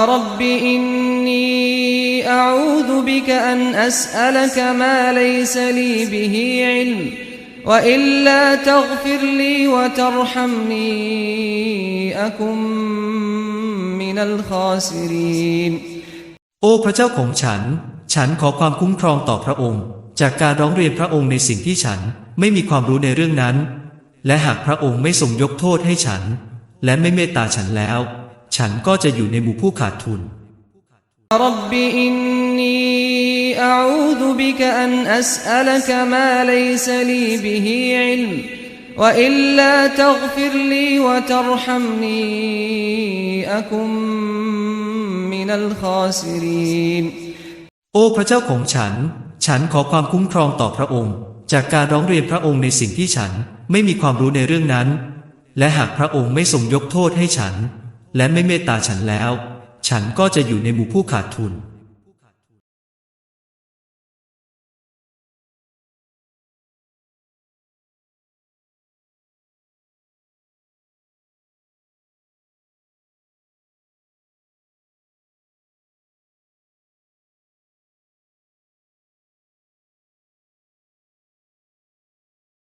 رب إني أعوذ بك أن أسألك ما ليس لي به علم وإلا تغفر لي وترحمني أكن من الخاسرين โอ้พระเจ้าของฉัน ฉันขอความคุ้มครองต่อพระองค์ จากการร้องเรียนพระองค์ในสิ่งที่ฉันไม่มีความรู้ในเรื่องนั้น และหากพระองค์ไม่ทรงยกโทษให้ฉัน และไม่เมตตาฉันแล้ว ฉันก็จะอยู่ในหมู่ผู้ขาดทุน رب إني أعوذ بك أن أسألك ما ليس لي به علم وإلا تغفر لي وترحمني أكن من الخاسرين โอ้พระเจ้าของฉัน ฉันขอความคุ้มครองต่อพระองค์ จากการร้องเรียนพระองค์ในสิ่งที่ฉันไม่มีความรู้ในเรื่องนั้น และหากพระองค์ไม่ทรงยกโทษให้ฉัน และไม่เมตตาฉันแล้ว ฉันก็จะอยู่ในหมู่ผู้ขาดทุน